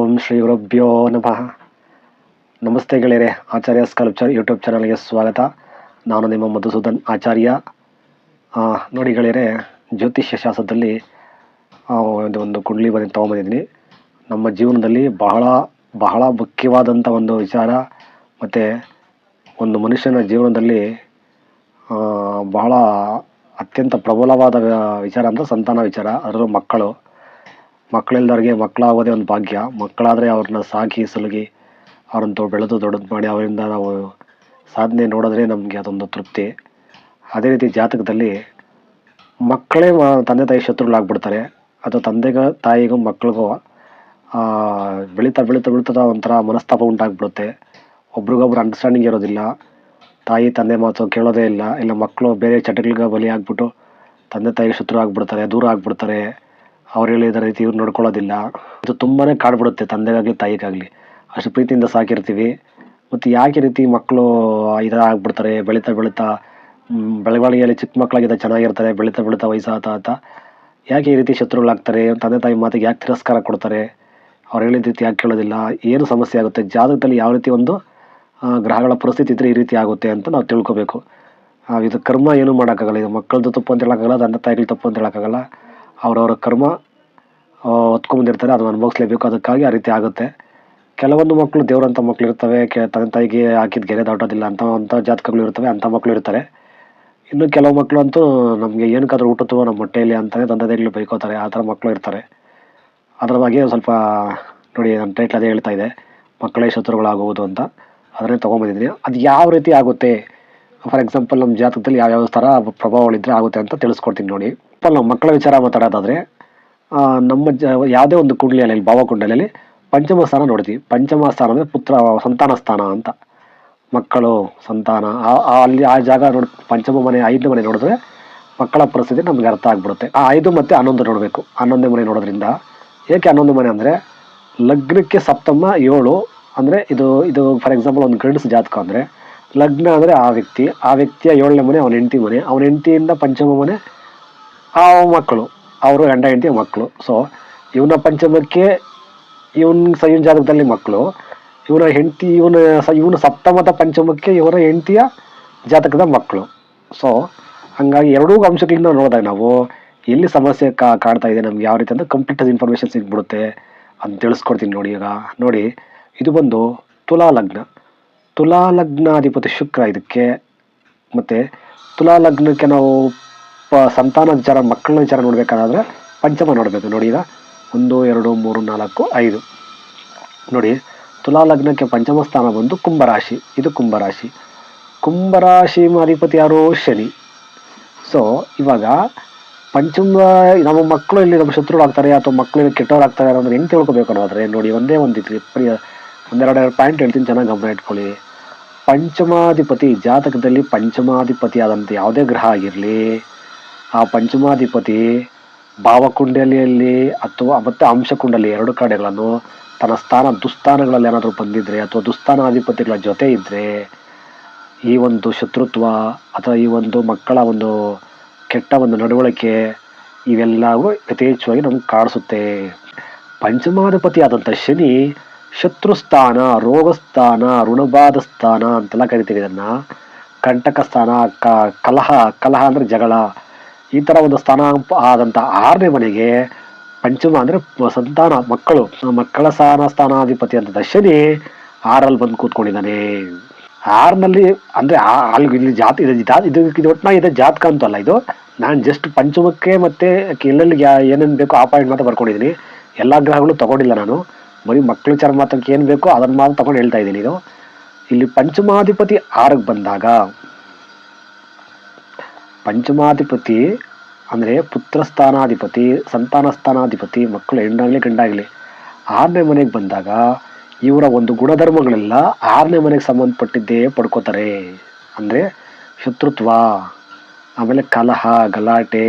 ಓಂ ಶ್ರೀ ಗುರುಭ್ಯೋ ನಮಃ. ನಮಸ್ತೆ ಗೆಳೆಯರೆ, ಆಚಾರ್ಯ ಸ್ಕಲ್ಪ್ಚರ್ ಯೂಟ್ಯೂಬ್ ಚಾನಲ್ಗೆ ಸ್ವಾಗತ. ನಾನು ನಿಮ್ಮ ಮಧುಸೂದನ್ ಆಚಾರ್ಯ. ನೋಡಿ ಗೆಳೆಯರೆ, ಜ್ಯೋತಿಷ್ಯ ಶಾಸ್ತ್ರದಲ್ಲಿ ಒಂದು ಒಂದು ಕುಂಡ್ಲಿ ಬಂದು ತೊಗೊಂಬಂದಿದ್ದೀನಿ. ನಮ್ಮ ಜೀವನದಲ್ಲಿ ಬಹಳ ಬಹಳ ಮುಖ್ಯವಾದಂಥ ಒಂದು ವಿಚಾರ, ಮತ್ತು ಒಂದು ಮನುಷ್ಯನ ಜೀವನದಲ್ಲಿ ಬಹಳ ಅತ್ಯಂತ ಪ್ರಬಲವಾದ ವಿಚಾರ ಅಂದರೆ ಸಂತಾನ ವಿಚಾರ, ಅದರಲ್ಲೂ ಮಕ್ಕಳು. ಮಕ್ಕಳಿಲ್ದವ್ರಿಗೆ ಮಕ್ಕಳಾಗೋದೇ ಒಂದು ಭಾಗ್ಯ. ಮಕ್ಕಳಾದರೆ ಅವ್ರನ್ನ ಸಾಕಿ ಸಲುಗಿ, ಅವ್ರನ್ನ ಬೆಳೆದು ದೊಡ್ಡದು ಮಾಡಿ ಅವರಿಂದ ನಾವು ಸಾಧನೆ ನೋಡಿದ್ರೆ ನಮಗೆ ಅದೊಂದು ತೃಪ್ತಿ. ಅದೇ ರೀತಿ ಜಾತಕದಲ್ಲಿ ಮಕ್ಕಳೇ ತಂದೆ ತಾಯಿ ಶತ್ರುಗಳಾಗ್ಬಿಡ್ತಾರೆ. ಅದು ತಂದೆಗೂ, ತಾಯಿಗೂ ಮಕ್ಕಳಿಗೂ ಬೆಳೀತಾ ಬೆಳೀತಾ ಬೆಳೀತಾ ಒಂಥರ ಮನಸ್ತಾಪ ಉಂಟಾಗ್ಬಿಡುತ್ತೆ. ಒಬ್ರಿಗೊಬ್ರು ಅಂಡರ್ಸ್ಟ್ಯಾಂಡಿಂಗ್ ಇರೋದಿಲ್ಲ. ತಾಯಿ, ತಂದೆ ಮಾತು ಕೇಳೋದೇ ಇಲ್ಲ. ಇಲ್ಲ ಮಕ್ಕಳು ಬೇರೆ ಚಟಗಳಿಗೆ ಬಲಿ ಆಗ್ಬಿಟ್ಟು ತಂದೆ ತಾಯಿಗೆ ಶತ್ರು ಆಗ್ಬಿಡ್ತಾರೆ, ದೂರ ಆಗ್ಬಿಡ್ತಾರೆ. ಅವ್ರು ಹೇಳಿದ ರೀತಿ ಇವ್ರು ನೋಡ್ಕೊಳ್ಳೋದಿಲ್ಲ. ಇದು ತುಂಬಾ ಕಾಡ್ಬಿಡುತ್ತೆ, ತಂದೆಗಾಗಲಿ, ತಾಯಿಗಾಗಲಿ. ಅಷ್ಟು ಪ್ರೀತಿಯಿಂದ ಸಾಕಿರ್ತೀವಿ. ಮತ್ತು ಯಾಕೆ ರೀತಿ ಮಕ್ಕಳು ಇದಾಗ್ಬಿಡ್ತಾರೆ, ಬೆಳೀತಾ ಬೆಳೀತಾ ಬೆಳವಣಿಗೆಯಲ್ಲಿ ಚಿಕ್ಕ ಮಕ್ಕಳಾಗಿದ್ದ ಚೆನ್ನಾಗಿರ್ತಾರೆ, ಬೆಳೀತಾ ಬೆಳೀತಾ ವಯಸ್ಸಾತ ಆತ ಯಾಕೆ ಈ ರೀತಿ ಶತ್ರುಗಳಾಗ್ತಾರೆ, ತಂದೆ ತಾಯಿ ಮಾತಿಗೆ ಯಾಕೆ ತಿರಸ್ಕಾರ ಕೊಡ್ತಾರೆ? ಅವ್ರು ಹೇಳಿದ ರೀತಿ ಯಾಕೆ ಕೇಳೋದಿಲ್ಲ? ಏನು ಸಮಸ್ಯೆ ಆಗುತ್ತೆ? ಜಾತಕದಲ್ಲಿ ಯಾವ ರೀತಿ ಒಂದು ಗ್ರಹಗಳ ಪರಿಸ್ಥಿತಿ ಇದ್ದರೆ ಈ ರೀತಿ ಆಗುತ್ತೆ ಅಂತ ನಾವು ತಿಳ್ಕೊಬೇಕು. ಇದು ಕರ್ಮ ಏನು ಮಾಡೋಕ್ಕಾಗಲ್ಲ, ಇದು ಮಕ್ಕಳದ್ದು ತಪ್ಪು ಅಂತ ಹೇಳೋಕ್ಕಾಗಲ್ಲ, ತಂದೆ ತಾಯಿಗಳು ತಪ್ಪು ಅಂತ ಹೇಳೋಕ್ಕಾಗಲ್ಲ. ಅವ್ರವ್ರ ಕರ್ಮ ಹೊತ್ಕೊಂಬಂದಿರ್ತಾರೆ ಅದನ್ನು ಅನುಭವಿಸ್ಲೇಬೇಕು. ಅದಕ್ಕಾಗಿ ಆ ರೀತಿ ಆಗುತ್ತೆ. ಕೆಲವೊಂದು ಮಕ್ಕಳು ದೇವರಂಥ ಮಕ್ಕಳು ಇರ್ತವೆ. ಕೆ ತಂದೆ ತಾಯಿಗೆ ಹಾಕಿದ ಗೆರೆ ದಾಟೋದಿಲ್ಲ ಅಂತ ಅಂಥ ಜಾತಕಗಳು ಇರ್ತವೆ. ಅಂಥ ಮಕ್ಕಳು ಇರ್ತಾರೆ. ಇನ್ನು ಕೆಲವು ಮಕ್ಕಳು ಅಂತೂ ನಮಗೆ ಏನಕ್ಕಾದ್ರೂ ಊಟತ್ತೋ ನಮ್ಮ ಹೊಟ್ಟೆಯಲ್ಲಿ ಅಂತಲೇ ತಂದೆ ತಾಯಿಗಳು ಬೈಕೋತಾರೆ. ಆ ಥರ ಮಕ್ಕಳು ಇರ್ತಾರೆ. ಅದರ ಬಗ್ಗೆ ಸ್ವಲ್ಪ, ನೋಡಿ ನನ್ನ ಟೈಟ್ಲ್ ಅದೇ ಹೇಳ್ತಾ ಇದೆ ಮಕ್ಕಳೇ ಶತ್ರುಗಳಾಗುವುದು ಅಂತ. ಅದನ್ನೇ ತೊಗೊಂಬಂದಿದ್ದೀನಿ ಅದು ಯಾವ ರೀತಿ ಆಗುತ್ತೆ? ಫಾರ್ ಎಕ್ಸಾಂಪಲ್ ನಮ್ಮ ಜಾತಕದಲ್ಲಿ ಯಾವ್ಯಾವ ಥರ ಪ್ರಭಾವಗಳಿದ್ರೆ ಆಗುತ್ತೆ ಅಂತ ತಿಳಿಸ್ಕೊಡ್ತೀನಿ ನೋಡಿ. ಸ್ವಲ್ಪ ನಮ್ಮ ಮಕ್ಕಳ ವಿಚಾರ ಮಾತಾಡೋದಾದರೆ ನಮ್ಮ ಜ, ಯಾವುದೇ ಒಂದು ಕುಂಡಲಿಯಲ್ಲಿ ಭಾವಕುಂಡಲಿಯಲ್ಲಿ ಪಂಚಮ ಸ್ಥಾನ ನೋಡ್ತೀವಿ. ಪಂಚಮ ಸ್ಥಾನ ಅಂದರೆ ಪುತ್ರ, ಸಂತಾನ ಸ್ಥಾನ ಅಂತ. ಮಕ್ಕಳು, ಸಂತಾನ ಅಲ್ಲಿ ಆ ಜಾಗ ನೋಡಿ, ಪಂಚಮ ಮನೆ ಐದು ಮನೆ ನೋಡಿದ್ರೆ ಮಕ್ಕಳ ಪರಿಸ್ಥಿತಿ ನಮಗೆ ಅರ್ಥ ಆಗ್ಬಿಡುತ್ತೆ. ಆ ಐದು ಮತ್ತು ಹನ್ನೊಂದು ನೋಡಬೇಕು. ಹನ್ನೊಂದನೇ ಮನೆ ನೋಡೋದ್ರಿಂದ ಏಕೆ ಹನ್ನೊಂದು ಮನೆ ಅಂದರೆ ಲಗ್ನಕ್ಕೆ ಸಪ್ತಮ, ಏಳು ಅಂದರೆ ಇದು ಇದು ಫಾರ್ ಎಕ್ಸಾಂಪಲ್ ಒಂದು ಗಂಡಸು ಜಾತಕ ಅಂದರೆ ಲಗ್ನ ಅಂದರೆ ಆ ವ್ಯಕ್ತಿ, ಆ ವ್ಯಕ್ತಿಯ ಏಳನೇ ಮನೆ, ಅವನ ಹೆಂಡತಿ ಮನೆ. ಅವನ ಹೆಂಡತಿಯಿಂದ ಪಂಚಮ ಮನೆ ಆ ಮಕ್ಕಳು, ಅವರು ಗಂಡ ಹೆಂಡತಿಯ ಮಕ್ಕಳು. ಸೊ ಇವನ ಪಂಚಮಕ್ಕೆ ಇವನ ಸ ಇವನ ಜಾತಕದಲ್ಲಿ ಮಕ್ಕಳು. ಇವನ ಹೆಂಡತಿ, ಇವನ ಸ, ಇವನ ಸಪ್ತಮದ ಪಂಚಮಕ್ಕೆ ಇವರ ಹೆಂಡತಿಯ ಜಾತಕದ ಮಕ್ಕಳು. ಸೊ ಹಂಗಾಗಿ ಎರಡೂ ಅಂಶಗಳಿಂದ ನೋಡಿದಾಗ ನಾವು ಎಲ್ಲಿ ಸಮಸ್ಯೆ ಕಾ ಕಾಡ್ತಾ ಇದೆ, ನಮ್ಗೆ ಯಾವ ರೀತಿ ಅಂತ ಕಂಪ್ಲೀಟ್ ಇನ್ಫಾರ್ಮೇಷನ್ ಸಿಗ್ಬಿಡುತ್ತೆ ಅಂತ ತಿಳಿಸ್ಕೊಡ್ತೀನಿ ನೋಡಿ ಈಗ. ನೋಡಿ, ಇದು ಬಂದು ತುಲಾ ಲಗ್ನ. ತುಲಾ ಲಗ್ನಾಧಿಪತಿ ಶುಕ್ರ ಇದಕ್ಕೆ. ಮತ್ತು ತುಲಾ ಲಗ್ನಕ್ಕೆ ನಾವು ಸಂತಾನ ವಿಚಾರ, ಮಕ್ಕಳ ವಿಚಾರ ನೋಡಬೇಕಾದ್ರೆ ಪಂಚಮ ನೋಡಬೇಕು. ನೋಡಿ ಈಗ ಒಂದು, ಎರಡು, ಮೂರು, ನಾಲ್ಕು, ಐದು. ನೋಡಿ ತುಲಾ ಲಗ್ನಕ್ಕೆ ಪಂಚಮ ಸ್ಥಾನ ಬಂದು ಕುಂಭರಾಶಿ. ಇದು ಕುಂಭರಾಶಿ. ಕುಂಭರಾಶಿ ಅಧಿಪತಿ ಯಾರು? ಶನಿ. ಸೊ ಇವಾಗ ಪಂಚಮ, ನಮ್ಮ ಮಕ್ಕಳು ಇಲ್ಲಿ ನಮ್ಮ ಶತ್ರುಗಳಾಗ್ತಾರೆ ಅಥವಾ ಮಕ್ಕಳು ಇಲ್ಲಿ ಕೆಟ್ಟವರಾಗ್ತಾರೆ ಅಂದ್ರೆ ಹೆಂಗೆ ತಿಳ್ಕೊಬೇಕು ಅನ್ನೋದ್ರೆ ನೋಡಿ, ಒಂದೇ ಒಂದಿತ್ತು ಪ್ರಿಯ ಒಂದೆರಡು ಪಾಯಿಂಟ್ ಹೇಳ್ತೀನಿ, ಚೆನ್ನಾಗಿ ಗಮನ ಇಟ್ಕೊಳ್ಳಿ. ಪಂಚಮಾಧಿಪತಿ, ಜಾತಕದಲ್ಲಿ ಪಂಚಮಾಧಿಪತಿ ಆದಂಥ ಯಾವುದೇ ಗ್ರಹ ಆಗಿರಲಿ, ಆ ಪಂಚಮಾಧಿಪತಿ ಭಾವಕುಂಡಲಿಯಲ್ಲಿ ಅಥವಾ ಮತ್ತು ಅಂಶಕುಂಡಲಿ ಎರಡು ಕಡೆಗಳನ್ನು ತನ್ನ ಸ್ಥಾನ, ದುಸ್ಥಾನಗಳಲ್ಲಿ ಏನಾದರೂ ಬಂದಿದ್ದರೆ ಅಥವಾ ದುಸ್ಥಾನಾಧಿಪತಿಗಳ ಜೊತೆ ಇದ್ದರೆ ಈ ಒಂದು ಶತ್ರುತ್ವ ಅಥವಾ ಈ ಒಂದು ಮಕ್ಕಳ ಒಂದು ಕೆಟ್ಟ ಒಂದು ನಡವಳಿಕೆ ಇವೆಲ್ಲವೂ ಯಥೇಚ್ಛವಾಗಿ ನಮ್ಗೆ ಕಾಣಿಸುತ್ತೆ. ಪಂಚಮಾಧಿಪತಿ ಆದಂಥ ಶನಿ ಶತ್ರುಸ್ಥಾನ, ರೋಗಸ್ಥಾನ ಋಣಬಾಧ ಸ್ಥಾನ ಅಂತೆಲ್ಲ ಕರಿತೀವಿ ಇದನ್ನು. ಕಂಟಕ ಸ್ಥಾನ, ಕ, ಕಲಹ ಕಲಹ ಅಂದರೆ ಜಗಳ. ಈ ಥರ ಒಂದು ಸ್ಥಾನ ಆದಂಥ ಆರನೇ ಮನೆಗೆ ಪಂಚಮ ಅಂದರೆ ಸಂತಾನ, ಮಕ್ಕಳು. ಮಕ್ಕಳ ಸ್ಥಾನ, ಸ್ಥಾನಾಧಿಪತಿ ಅಂತ ಶನಿ ಆರಲ್ಲಿ ಬಂದು ಕೂತ್ಕೊಂಡಿದ್ದಾನೆ. ಆರ್ನಲ್ಲಿ ಅಂದರೆ ಅಲ್ಲಿ ಇಲ್ಲಿ ಜಾತಿ ಇದು ಇದು ಇದು ಒಟ್ಟಿನ ಇದೆ ಜಾತಕ ಅಂತ ಅಲ್ಲ ಇದು. ನಾನು ಜಸ್ಟ್ ಪಂಚಮಕ್ಕೆ ಮತ್ತೆ ಎಲ್ಲೆಲ್ಲಿ ಏನೇನು ಬೇಕೋ ಆ ಪಾಯಿಂಟ್ ಮಾತ್ರ ಬರ್ಕೊಂಡಿದ್ದೀನಿ. ಎಲ್ಲ ಗ್ರಹಗಳು ತಗೊಂಡಿಲ್ಲ ನಾನು. ಬರೀ ಮಕ್ಕಳು ಚರ್ಮ ಏನು ಬೇಕೋ ಅದನ್ನು ಮಾತ್ರ ತಗೊಂಡು ಹೇಳ್ತಾ ಇದ್ದೀನಿ ಇದು. ಇಲ್ಲಿ ಪಂಚಮಾಧಿಪತಿ ಆರಕ್ಕೆ ಬಂದಾಗ, ಪಂಚಮಾಧಿಪತಿ ಅಂದರೆ ಪುತ್ರಸ್ಥಾನಾಧಿಪತಿ ಸಂತಾನ ಸ್ಥಾನಾಧಿಪತಿ ಮಕ್ಕಳು ಹೆಣ್ಣಾಗಲಿ ಗಂಡಾಗಲಿ, ಆರನೇ ಮನೆಗೆ ಬಂದಾಗ ಇವರ ಒಂದು ಗುಣಧರ್ಮಗಳೆಲ್ಲ ಆರನೇ ಮನೆಗೆ ಸಂಬಂಧಪಟ್ಟಿದ್ದೇ ಪಡ್ಕೋತಾರೆ. ಅಂದರೆ ಶತ್ರುತ್ವ, ಆಮೇಲೆ ಕಲಹ, ಗಲಾಟೆ,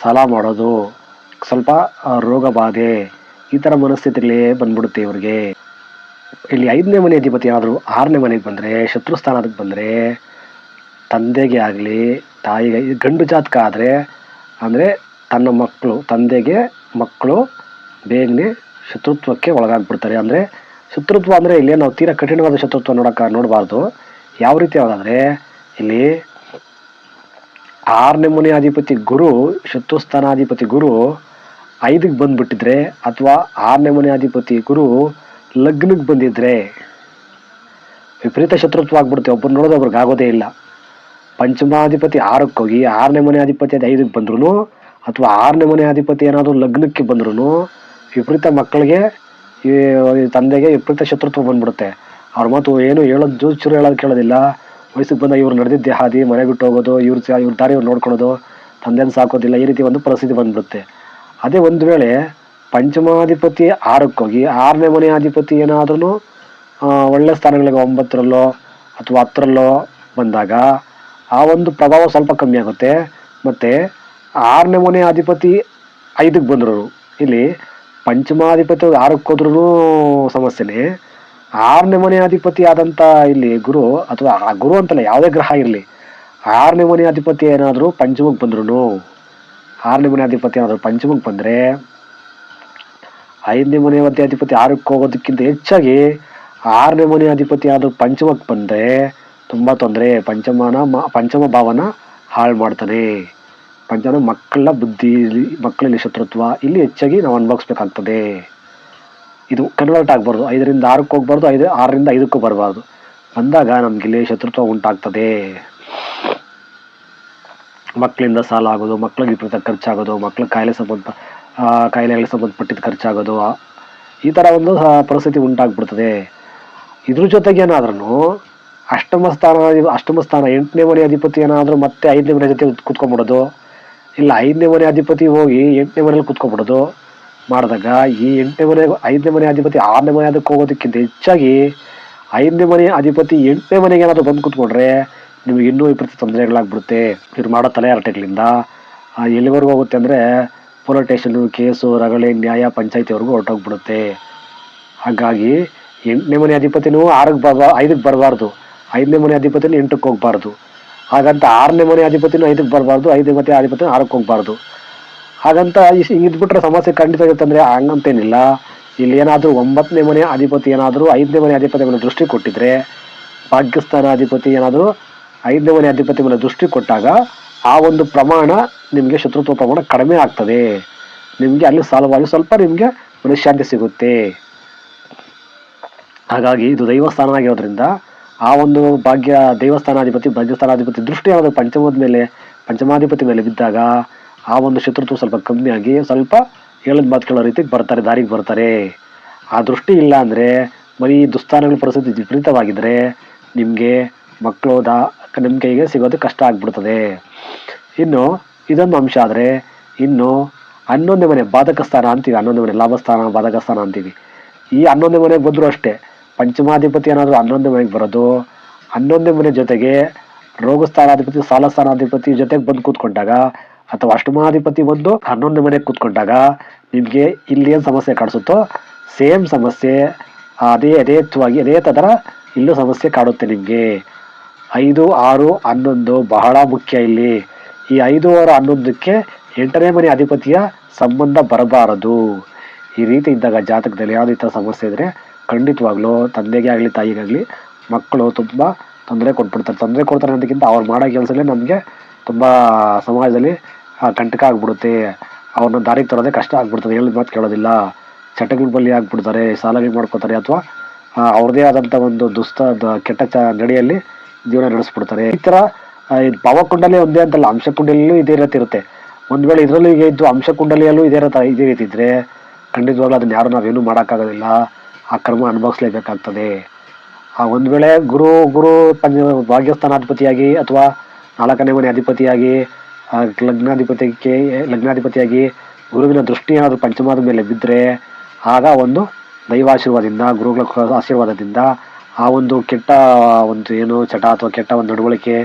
ಸಾಲ ಮಾಡೋದು, ಸ್ವಲ್ಪ ರೋಗಬಾಧೆ ರೋಗ ಬಾಧೆ ಈ ಥರ ಮನಸ್ಥಿತಿಗಳೇ ಬಂದ್ಬಿಡುತ್ತೆ ಇವ್ರಿಗೆ. ಇಲ್ಲಿ ಐದನೇ ಮನೆ ಅಧಿಪತಿ ಏನಾದರೂ ಆರನೇ ಮನೆಗೆ ಬಂದರೆ, ಶತ್ರು ಸ್ಥಾನದಕ್ಕೆ ಬಂದರೆ, ತಂದೆಗೆ ಆಗಲಿ, ತಾಯಿಗೆ ಗಂಡು ಜಾತಕ ಆದರೆ, ಅಂದರೆ ತನ್ನ ಮಕ್ಕಳು ತಂದೆಗೆ ಮಕ್ಕಳು ಬೇಗನೆ ಶತ್ರುತ್ವಕ್ಕೆ ಒಳಗಾಗ್ಬಿಡ್ತಾರೆ. ಅಂದರೆ ಶತ್ರುತ್ವ ಅಂದರೆ ಇಲ್ಲಿ ನಾವು ತೀರಾ ಕಠಿಣವಾದ ಶತ್ರುತ್ವ ನೋಡೋಕೆ, ನೋಡಬಾರ್ದು. ಯಾವ ರೀತಿ ಯಾವುದಾದ್ರೆ ಇಲ್ಲಿ ಆರನೇ ಮನೆ ಅಧಿಪತಿ ಗುರು, ಶತ್ರು ಸ್ಥಾನಾಧಿಪತಿ ಗುರು ಐದಕ್ಕೆ ಬಂದ್ಬಿಟ್ಟಿದ್ರೆ ಅಥವಾ ಆರನೇ ಮನೆ ಅಧಿಪತಿ ಗುರು ಲಗ್ನಕ್ಕೆ ಬಂದಿದ್ರೆ ವಿಪರೀತ ಶತ್ರುತ್ವ ಆಗ್ಬಿಡುತ್ತೆ. ಒಬ್ಬರು ನೋಡೋದು ಒಬ್ರಿಗೆ ಆಗೋದೇ ಇಲ್ಲ. ಪಂಚಮಾಧಿಪತಿ ಆರಕ್ಕೆ ಹೋಗಿ ಆರನೇ ಮನೆ ಅಧಿಪತಿ ಅದು ಐದಕ್ಕೆ ಬಂದ್ರು ಅಥವಾ ಆರನೇ ಮನೆ ಅಧಿಪತಿ ಏನಾದರೂ ಲಗ್ನಕ್ಕೆ ಬಂದ್ರು ವಿಪರೀತ ಮಕ್ಕಳಿಗೆ, ಈ ತಂದೆಗೆ ವಿಪರೀತ ಶತ್ರುತ್ವ ಬಂದ್ಬಿಡುತ್ತೆ. ಅವ್ರ ಮಾತು ಏನು ಹೇಳೋದು ಜೂ ಚೂರು ಹೇಳೋದು ಕೇಳೋದಿಲ್ಲ. ವಯಸ್ಸಿಗೆ ಬಂದ ಇವ್ರು ನಡೆದಿದ್ದೆ ಹಾದಿ ಮನೆ ಬಿಟ್ಟು ಹೋಗೋದು, ಇವ್ರ ಇವ್ರ ದಾರಿ ಇವ್ರು ನೋಡ್ಕೊಳೋದು ತಂದೆನ ಸಾಕೋದಿಲ್ಲ, ಈ ರೀತಿ ಒಂದು ಪರಿಸ್ಥಿತಿ ಬಂದ್ಬಿಡುತ್ತೆ. ಅದೇ ಒಂದು ವೇಳೆ ಪಂಚಮಾಧಿಪತಿ ಆರಕ್ಕೋಗಿ ಆರನೇ ಮನೆ ಅಧಿಪತಿ ಏನಾದ್ರೂ ಒಳ್ಳೆ ಸ್ಥಾನಗಳಿಗೆ ಒಂಬತ್ತರಲ್ಲೋ ಅಥವಾ ಹತ್ತರಲ್ಲೋ ಬಂದಾಗ ಆ ಒಂದು ಪ್ರಭಾವ ಸ್ವಲ್ಪ ಕಮ್ಮಿ ಆಗುತ್ತೆ. ಮತ್ತು ಆರನೇ ಮನೆ ಅಧಿಪತಿ ಐದಕ್ಕೆ ಬಂದರು ಇಲ್ಲಿ ಪಂಚಮಾಧಿಪತಿ ಆರಕ್ಕೆ ಹೋದ್ರೂ ಸಮಸ್ಯೆನೇ. ಆರನೇ ಮನೆ ಅಧಿಪತಿ ಆದಂಥ ಇಲ್ಲಿ ಗುರು ಅಥವಾ ಗುರು ಅಂತಲ್ಲ, ಯಾವುದೇ ಗ್ರಹ ಇರಲಿ. ಆರನೇ ಮನೆ ಅಧಿಪತಿ ಏನಾದರೂ ಪಂಚಮಕ್ಕೆ ಬಂದ್ರು ಆರನೇ ಮನೆ ಅಧಿಪತಿ ಏನಾದರೂ ಪಂಚಮಕ್ಕೆ ಬಂದರೆ, ಐದನೇ ಮನೆ ಮಧ್ಯೆ ಅಧಿಪತಿ ಆರಕ್ಕೆ ಹೋಗೋದಕ್ಕಿಂತ ಹೆಚ್ಚಾಗಿ ಆರನೇ ಮನೆ ಅಧಿಪತಿ ಆದರೂ ಪಂಚಮಕ್ಕೆ ಬಂದರೆ ತುಂಬ ತೊಂದರೆ. ಪಂಚಮನ ಪಂಚಮ ಭಾವನ ಹಾಳು ಮಾಡ್ತಾನೆ. ಪಂಚಮ ಮಕ್ಕಳ ಬುದ್ಧಿ, ಮಕ್ಕಳಲ್ಲಿ ಶತ್ರುತ್ವ ಇಲ್ಲಿ ಹೆಚ್ಚಾಗಿ ನಾವು ಅನುಭವಿಸ್ಬೇಕಾಗ್ತದೆ. ಇದು ಕನ್ವರ್ಟ್ ಆಗಬಾರ್ದು. ಐದರಿಂದ ಆರಕ್ಕೆ ಹೋಗ್ಬಾರ್ದು, ಐದು, ಆರರಿಂದ ಐದಕ್ಕೂ ಬರಬಾರ್ದು. ಬಂದಾಗ ನಮಗೆ ಇಲ್ಲಿ ಶತ್ರುತ್ವ ಉಂಟಾಗ್ತದೆ. ಮಕ್ಕಳಿಂದ ಸಾಲ ಆಗೋದು ಮಕ್ಕಳಿಗೆ ವಿಪರೀತ ಖರ್ಚಾಗೋದು ಮಕ್ಕಳ ಕಾಯಿಲೆ ಸಂಬಂಧ ಆ, ಕಾಯಿಲೆಗಳಿಗೆ ಸಂಬಂಧಪಟ್ಟಿದ್ದು ಖರ್ಚಾಗೋದು ಈ ಥರ ಒಂದು ಪರಿಸ್ಥಿತಿ ಉಂಟಾಗ್ಬಿಡ್ತದೆ. ಇದ್ರ ಜೊತೆಗೆ ಏನಾದ್ರೂ ಅಷ್ಟಮ ಸ್ಥಾನ ಅಷ್ಟಮ ಸ್ಥಾನ ಎಂಟನೇ ಮನೆ ಅಧಿಪತಿ ಏನಾದರೂ ಮತ್ತೆ ಐದನೇ ಮನೆ ಜೊತೆ ಕುತ್ಕೊಂಡ್ಬಿಡೋದು ಇಲ್ಲ ಐದನೇ ಮನೆ ಅಧಿಪತಿ ಹೋಗಿ ಎಂಟನೇ ಮನೇಲಿ ಕುತ್ಕೊಂಡ್ಬಿಡೋದು ಮಾಡಿದಾಗ ಈ ಎಂಟನೇ ಮನೆ ಐದನೇ ಮನೆ ಅಧಿಪತಿ ಆರನೇ ಮನೆ ಅದಕ್ಕೆ ಹೋಗೋದಕ್ಕಿಂತ ಹೆಚ್ಚಾಗಿ ಐದನೇ ಮನೆ ಅಧಿಪತಿ ಎಂಟನೇ ಮನೆಗೆ ಏನಾದರೂ ಬಂದು ಕೂತ್ಕೊಂಡ್ರೆ ನಿಮಗೆ ಇನ್ನೂ ವಿಪರೀತ ತೊಂದರೆಗಳಾಗ್ಬಿಡುತ್ತೆ. ಇವ್ರು ಮಾಡೋ ತಲೆ ಹರಟೆಗಳಿಂದ ಎಲ್ಲಿವರೆಗೂ ಹೋಗುತ್ತೆ ಅಂದರೆ ಪೊಲೀಸ್ ಸ್ಟೇಷನ್ನು ಕೇಸು, ರಗಳೆ, ನ್ಯಾಯ ಪಂಚಾಯತಿವರೆಗೂ ಹೊರಟೋಗ್ಬಿಡುತ್ತೆ. ಹಾಗಾಗಿ ಎಂಟನೇ ಮನೆ ಅಧಿಪತಿನೂ ಆರಕ್ಕೆ ಬರಬಾ, ಐದಕ್ಕೆ ಬರಬಾರ್ದು. ಐದನೇ ಮನೆ ಅಧಿಪತಿನೂ ಎಂಟಕ್ಕೆ ಹೋಗಬಾರ್ದು. ಹಾಗಂತ ಆರನೇ ಮನೆ ಅಧಿಪತಿನೂ ಐದಕ್ಕೆ ಬರಬಾರ್ದು, ಐದನೇ ಮನೆ ಅಧಿಪತಿನೂ ಆರಕ್ಕೆ ಹೋಗಬಾರ್ದು. ಹಾಗಂತ ಇದ್ಬಿಟ್ರೆ ಸಮಸ್ಯೆ ಖಂಡಿತ ಇರುತ್ತೆ ಅಂದರೆ ಹಂಗಂತೇನಿಲ್ಲ. ಇಲ್ಲಿ ಏನಾದರೂ ಒಂಬತ್ತನೇ ಮನೆ ಅಧಿಪತಿ ಏನಾದರೂ ಐದನೇ ಮನೆ ಅಧಿಪತಿಗಳ ದೃಷ್ಟಿ ಕೊಟ್ಟಿದ್ರೆ, ಪಾಕಿಸ್ತಾನ ಅಧಿಪತಿ ಏನಾದರೂ ಐದನೇ ಮನೆ ಅಧಿಪತಿ ಮೇಲೆ ದೃಷ್ಟಿ ಕೊಟ್ಟಾಗ ಆ ಒಂದು ಪ್ರಮಾಣ ನಿಮಗೆ ಶತ್ರುತ್ವ ಪ್ರಮಾಣ ಕಡಿಮೆ ಆಗ್ತದೆ. ನಿಮಗೆ ಅಲ್ಲಿ ಸಾಲವಾಗಿ ಸ್ವಲ್ಪ ನಿಮಗೆ ಮನಃಶಾಂತಿ ಸಿಗುತ್ತೆ. ಹಾಗಾಗಿ ಇದು ದೈವಸ್ಥಾನ ಆಗಿರೋದ್ರಿಂದ ಆ ಒಂದು ಭಾಗ್ಯ ದೇವಸ್ಥಾನಾಧಿಪತಿ, ಭಾಗ್ಯಸ್ಥಾನಾಧಿಪತಿ ದೃಷ್ಟಿ ಅನ್ನೋದು ಪಂಚಮದ ಮೇಲೆ, ಪಂಚಮಾಧಿಪತಿ ಮೇಲೆ ಬಿದ್ದಾಗ ಆ ಒಂದು ಶತ್ರುತ್ವ ಸ್ವಲ್ಪ ಕಮ್ಮಿ ಆಗಿ ಸ್ವಲ್ಪ ಹೇಳದ್ ಮಾತುಗಳ ರೀತಿಗೆ ಬರ್ತಾರೆ, ದಾರಿಗೆ ಬರ್ತಾರೆ. ಆ ದೃಷ್ಟಿ ಇಲ್ಲ ಅಂದರೆ ಬರೀ ದುಸ್ಥಾನಗಳ ಪರಿಸ್ಥಿತಿ ವಿಪರೀತವಾಗಿದ್ದರೆ ನಿಮಗೆ ಮಕ್ಕಳು ದಾ ನಿಮ್ಮ ಕೈಗೆ ಸಿಗೋದು ಕಷ್ಟ ಆಗ್ಬಿಡ್ತದೆ. ಇನ್ನು, ಇದೊಂದು ಅಂಶ ಆದರೆ, ಇನ್ನು ಹನ್ನೊಂದು ಮನೆ ಬಾಧಕ ಸ್ಥಾನ ಅಂತೀವಿ, ಹನ್ನೊಂದು ಮನೆ ಲಾಭಸ್ಥಾನ ಬಾಧಕ ಸ್ಥಾನ ಅಂತೀವಿ. ಈ ಹನ್ನೊಂದು ಮನೆಗೆ ಬಂದರೂ ಅಷ್ಟೇ, ಪಂಚಮಾಧಿಪತಿ ಏನಾದರೂ ಹನ್ನೊಂದು ಮನೆಗೆ ಬರೋದು, ಹನ್ನೊಂದು ಮನೆ ಜೊತೆಗೆ ರೋಗ ಸ್ಥಾನಾಧಿಪತಿ, ಸಾಲ ಸ್ಥಾನಾಧಿಪತಿ ಜೊತೆಗೆ ಬಂದು ಕೂತ್ಕೊಂಡಾಗ, ಅಥವಾ ಅಷ್ಟಮಾಧಿಪತಿ ಬಂದು ಹನ್ನೊಂದು ಮನೆಗೆ ಕೂತ್ಕೊಂಡಾಗ, ನಿಮಗೆ ಇಲ್ಲಿ ಏನು ಸಮಸ್ಯೆ ಕಾಣಿಸುತ್ತೋ, ಸೇಮ್ ಸಮಸ್ಯೆ, ಅದೇ ಯಥೇಚ್ಛವಾಗಿ ಅದೇ ಥರ ಇಲ್ಲೂ ಸಮಸ್ಯೆ ಕಾಡುತ್ತೆ ನಿಮಗೆ. ಐದು, ಆರು, ಹನ್ನೊಂದು ಬಹಳ ಮುಖ್ಯ ಇಲ್ಲಿ. ಈ ಐದು ಆರು, ಹನ್ನೊಂದಕ್ಕೆ ಎಂಟನೇ ಮನೆ ಅಧಿಪತಿಯ ಸಂಬಂಧ ಬರಬಾರದು. ಈ ರೀತಿ ಇದ್ದಾಗ ಜಾತಕದಲ್ಲಿ ಯಾವುದೇ ಥರ ಸಮಸ್ಯೆ ಇದ್ದರೆ ಖಂಡಿತವಾಗ್ಲೂ ತಂದೆಗೆ ಆಗಲಿ, ತಾಯಿಗಾಗಲಿ ಮಕ್ಕಳು ತುಂಬ ತೊಂದರೆ ಕೊಟ್ಬಿಡ್ತಾರೆ. ತೊಂದರೆ ಕೊಡ್ತಾರೆ ಅನ್ನೋದಕ್ಕಿಂತ ಅವ್ರು ಮಾಡೋ ಕೆಲಸಲ್ಲೇ ನಮಗೆ ತುಂಬ ಸಮಾಜದಲ್ಲಿ ಕಂಟಕ ಆಗ್ಬಿಡುತ್ತೆ. ಅವ್ರನ್ನ ದಾರಿಗೆ ತರೋದೇ ಕಷ್ಟ ಆಗ್ಬಿಡ್ತದೆ. ಹೇಳಿದ ಮಾತು ಕೇಳೋದಿಲ್ಲ. ಚಟಗಳ ಬಲಿ ಆಗ್ಬಿಡ್ತಾರೆ, ಸಾಲಗಳು ಮಾಡ್ಕೋತಾರೆ ಅಥವಾ ಅವ್ರದ್ದೇ ಆದಂಥ ಒಂದು ದುಸ್ತ ಕೆಟ್ಟ ಚ, ನಡೆಯಲ್ಲಿ ಜೀವನ ನಡೆಸ್ಬಿಡ್ತಾರೆ. ಈ ಆ, ಇದು ಭಾವಕುಂಡಲಿ ಒಂದೇ ಅಂತಲ್ಲ ಅಂಶಕುಂಡಲಿಯಲ್ಲೂ ಇದೇ ರೀತಿ ಇರುತ್ತೆ. ಒಂದು ವೇಳೆ ಇದರಲ್ಲೂ ಈಗ ಇದ್ದು ಅಂಶಕುಂಡಲಿಯಲ್ಲೂ ಇದೇ ರೀತಿ ಇದೇ ರೀತಿ ಇದ್ದರೆ ಖಂಡಿತವಾಗ್ಲೂ ಅದನ್ನ ಯಾರು ನಾವೇನು ಮಾಡೋಕ್ಕಾಗೋದಿಲ್ಲ. ಆ ಕ್ರಮ ಅನುಭವಿಸ್ಲೇಬೇಕಾಗ್ತದೆ ಆ ಒಂದು ವೇಳೆ ಗುರು ಗುರು ಪಂಚ ಭಾಗ್ಯಸ್ಥಾನಾಧಿಪತಿಯಾಗಿ ಅಥವಾ ನಾಲ್ಕನೇ ಮನೆ ಅಧಿಪತಿಯಾಗಿ ಲಗ್ನಾಧಿಪತಿಗೆ ಲಗ್ನಾಧಿಪತಿಯಾಗಿ ಗುರುವಿನ ದೃಷ್ಟಿ ಏನಾದರೂ ಪಂಚಮದ ಮೇಲೆ ಬಿದ್ದರೆ ಆಗ ಒಂದು ದೈವಾಶೀರ್ವಾದದಿಂದ ಗುರುಗಳ ಆಶೀರ್ವಾದದಿಂದ ಆ ಒಂದು ಕೆಟ್ಟ ಒಂದು ಏನು ಚಟ ಅಥವಾ ಕೆಟ್ಟ ಒಂದು ನಡವಳಿಕೆ,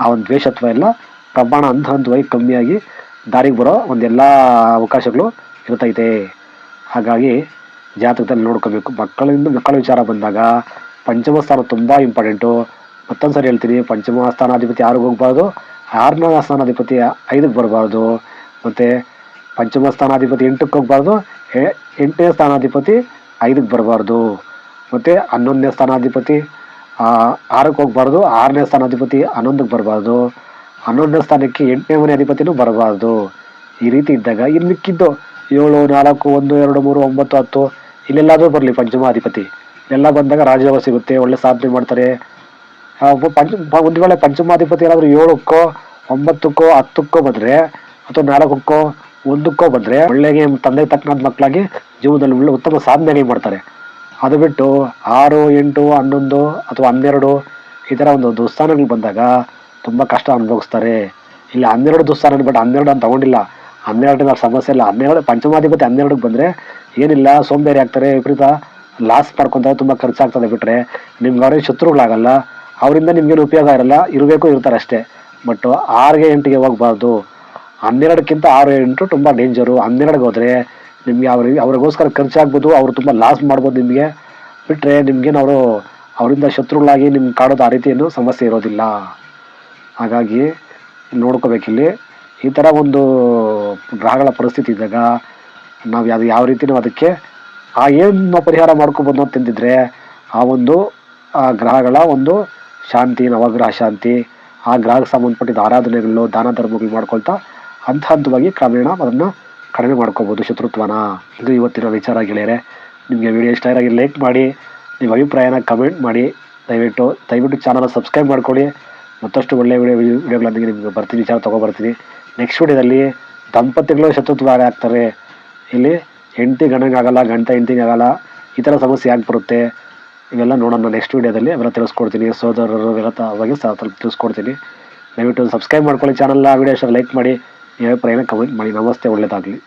ಆ ಒಂದು ದ್ವೇಷತ್ವ ಎಲ್ಲ ಪ್ರಮಾಣ ಹಂತ ಹಂತವಾಗಿ ಕಮ್ಮಿಯಾಗಿ ದಾರಿಗೆ ಬರೋ ಒಂದೆಲ್ಲ ಅವಕಾಶಗಳು ಇರ್ತೈತೆ ಹಾಗಾಗಿ ಜಾತಕದಲ್ಲಿ ನೋಡ್ಕೋಬೇಕು. ಮಕ್ಕಳಿಂದ ಮಕ್ಕಳ ವಿಚಾರ ಬಂದಾಗ ಪಂಚಮ ಸ್ಥಾನ ತುಂಬ ಇಂಪಾರ್ಟೆಂಟು. ಮತ್ತೊಂದು ಸರಿ ಹೇಳ್ತೀನಿ, ಪಂಚಮ ಸ್ಥಾನಾಧಿಪತಿ ಯಾರಿಗೆ ಹೋಗ್ಬಾರ್ದು, ಆರನೇ ಸ್ಥಾನಾಧಿಪತಿ ಐದಕ್ಕೆ ಬರಬಾರ್ದು. ಮತ್ತು ಪಂಚಮ ಸ್ಥಾನಾಧಿಪತಿ ಎಂಟಕ್ಕೆ ಹೋಗ್ಬಾರ್ದು ಎಂಟನೇ ಸ್ಥಾನಾಧಿಪತಿ ಐದಕ್ಕೆ ಬರಬಾರ್ದು. ಮತ್ತು ಹನ್ನೊಂದನೇ ಸ್ಥಾನಾಧಿಪತಿ ಆರಕ್ಕೆ ಹೋಗ್ಬಾರ್ದು, ಆರನೇ ಸ್ಥಾನಾಧಿಪತಿ ಹನ್ನೊಂದಕ್ಕೆ ಬರಬಾರ್ದು, ಹನ್ನೊಂದನೇ ಸ್ಥಾನಕ್ಕೆ ಎಂಟನೇ ಮನೆ ಅಧಿಪತಿನೂ ಬರಬಾರ್ದು. ಈ ರೀತಿ ಇದ್ದಾಗ ಇಲ್ಲಿ ಮಿಕ್ಕಿದ್ದು ಏಳು, ನಾಲ್ಕು, ಒಂದು, ಎರಡು, ಮೂರು, ಒಂಬತ್ತು, ಹತ್ತು, ಇಲ್ಲೆಲ್ಲಾದರೂ ಬರಲಿ ಪಂಚಮಾಧಿಪತಿ ಎಲ್ಲ ಬಂದಾಗ ರಾಜಯೋಗ ಸಿಗುತ್ತೆ, ಒಳ್ಳೆ ಸಾಧನೆ ಮಾಡ್ತಾರೆ. ಪಂಚ ಒಂದು ವೇಳೆ ಪಂಚಮಾಧಿಪತಿ ಏನಾದರೂ ಏಳಕ್ಕೋ, ಒಂಬತ್ತಕ್ಕೋ, ಹತ್ತಕ್ಕೋ ಬಂದರೆ, ಅಥವಾ ನಾಲ್ಕಕ್ಕೋ, ಒಂದಕ್ಕೋ ಬಂದರೆ, ಒಳ್ಳೆಗೆ ತಂದೆ ತಕ್ಕನಾದ ಮಕ್ಕಳಾಗಿ ಜೀವನದಲ್ಲಿ ಒಳ್ಳೆ ಉತ್ತಮ ಸಾಧನೆಗೆ ಮಾಡ್ತಾರೆ. ಅದು ಬಿಟ್ಟು ಆರು, ಎಂಟು, ಹನ್ನೊಂದು ಅಥವಾ ಹನ್ನೆರಡು ಈ ಥರ ಒಂದು ದುಸ್ಥಾನಗಳು ಬಂದಾಗ ತುಂಬ ಕಷ್ಟ ಅನುಭವಿಸ್ತಾರೆ. ಇಲ್ಲಿ ಹನ್ನೆರಡು ದುಸ್ಥಾನ ಬಟ್ ಹನ್ನೆರಡು ಅಂತ ತಗೊಂಡಿಲ್ಲ. ಅಂದ್ರೆ ಸಮಸ್ಯೆ ಇಲ್ಲ. ಹನ್ನೆರಡು ಪಂಚಮಾಧಿಪತಿ ಹನ್ನೆರಡಕ್ಕೆ ಬಂದರೆ ಏನಿಲ್ಲ, ಸೋಂಬೇರಿ ಆಗ್ತಾರೆ, ವಿಪರೀತ ಲಾಸ್ ಮಾಡ್ಕೊತಾರೆ, ತುಂಬ ಖರ್ಚಾಗ್ತದೆ ಬಿಟ್ಟರೆ ನಿಮ್ಗೆ ಅವರೇ ಶತ್ರುಗಳಾಗಲ್ಲ. ಅವರಿಂದ ನಿಮಗೇನು ಉಪಯೋಗ ಇರಲ್ಲ. ಇರಬೇಕು, ಇರ್ತಾರೆ ಅಷ್ಟೇ. ಬಟ್ ಆರಿಗೆ ಎಂಟಿಗೆ ಹೋಗಬಾರ್ದು. ಹನ್ನೆರಡಕ್ಕಿಂತ ಆರು, ಎಂಟು ತುಂಬ ಡೇಂಜರು ಹನ್ನೆರಡಿಗೆ ಹೋದರೆ ನಿಮಗೆ ಅವ್ರಿಗೆ ಅವ್ರಿಗೋಸ್ಕರ ಖರ್ಚಾಗ್ಬೋದು ಅವರು ತುಂಬ ಲಾಸ್ ಮಾಡ್ಬೋದು ನಿಮಗೆ. ಬಿಟ್ಟರೆ ಅವರು ಅವರಿಂದ ಶತ್ರುಗಳಾಗಿ ನಿಮ್ಗೆ ಕಾಡೋದು ಆ ರೀತಿ ಏನು ಸಮಸ್ಯೆ ಇರೋದಿಲ್ಲ. ಹಾಗಾಗಿ ನೋಡ್ಕೋಬೇಕಿಲ್ಲಿ ಈ ಥರ ಒಂದು ಗ್ರಹಗಳ ಪರಿಸ್ಥಿತಿ ಇದ್ದಾಗ ನಾವು ಯಾವ ರೀತಿ ನಾವು ಅದಕ್ಕೆ ಆ ಏನು ಪರಿಹಾರ ಮಾಡ್ಕೊಬೋದು ಅಂತಂದಿದ್ರೆ ಆ ಒಂದು, ಆ ಗ್ರಹಗಳ ಒಂದು ಶಾಂತಿ, ನವಗ್ರಹ ಶಾಂತಿ, ಆ ಗ್ರಹಕ್ಕೆ ಸಂಬಂಧಪಟ್ಟಿದ್ದ ಆರಾಧನೆಗಳು, ದಾನ ಧರ್ಮಗಳು ಮಾಡ್ಕೊಳ್ತಾ ಹಂತ ಹಂತವಾಗಿ ಕ್ರಮೇಣ ಅದನ್ನು ಕಡಿಮೆ ಮಾಡ್ಕೋಬೋದು ಶತ್ರುತ್ವನ. ಇದು ಇವತ್ತಿನ ವಿಚಾರ ಗೆಳೆಯರೆ. ನಿಮಗೆ ವಿಡಿಯೋ ಇಷ್ಟ ಆಗಿ ಲೈಕ್ ಮಾಡಿ, ನಿಮ್ಮ ಅಭಿಪ್ರಾಯನ ಕಮೆಂಟ್ ಮಾಡಿ. ದಯವಿಟ್ಟು ದಯವಿಟ್ಟು ಚಾನಲ್ನ ಸಬ್ಸ್ಕ್ರೈಬ್ ಮಾಡ್ಕೊಳ್ಳಿ. ಮತ್ತಷ್ಟು ಒಳ್ಳೆಯ ವಿಡಿಯೋ ವಿಡಿಯೋಗಳೊಂದಿಗೆ ನಿಮಗೆ ಬರ್ತೀನಿ, ವಿಚಾರ ತೊಗೊಬರ್ತೀನಿ. ನೆಕ್ಸ್ಟ್ ವಿಡಿಯೋದಲ್ಲಿ ದಂಪತಿಗಳು ಶತ್ರುತ್ವ ಆಗ್ತಾರೆ. ಇಲ್ಲಿ ಹೆಂಡತಿ ಗಂಡಂಗಾಗಲ್ಲ ಗಂಟ ಹೆಂಡತಿಗೆ ಆಗಲ್ಲ, ಈ ಥರ ಸಮಸ್ಯೆ ಯಾಕೆ ಬರುತ್ತೆ ಇವೆಲ್ಲ ನೋಡೋಣ ನೆಕ್ಸ್ಟ್ ವಿಡಿಯೋದಲ್ಲಿ ಅವೆಲ್ಲ ತಿಳಿಸ್ಕೊಡ್ತೀನಿ. ಸೋದರರು ಇವೆಲ್ಲ ತ- ಬಗ್ಗೆ ತಿಳಿಸ್ಕೊಡ್ತೀನಿ. ದಯವಿಟ್ಟು ಸಬ್ಸ್ಕ್ರೈಬ್ ಮಾಡ್ಕೊಳ್ಳಿ ಚಾನಲ್ನ ವಿಡಿಯೋ ಲೈಕ್ ಮಾಡಿ. ನಿಮ್ಮ ಅಭಿಪ್ರಾಯನ ಕಮೆಂಟ್ ಮಾಡಿ ನಮಸ್ತೆ ಒಳ್ಳೆಯದಾಗಲಿ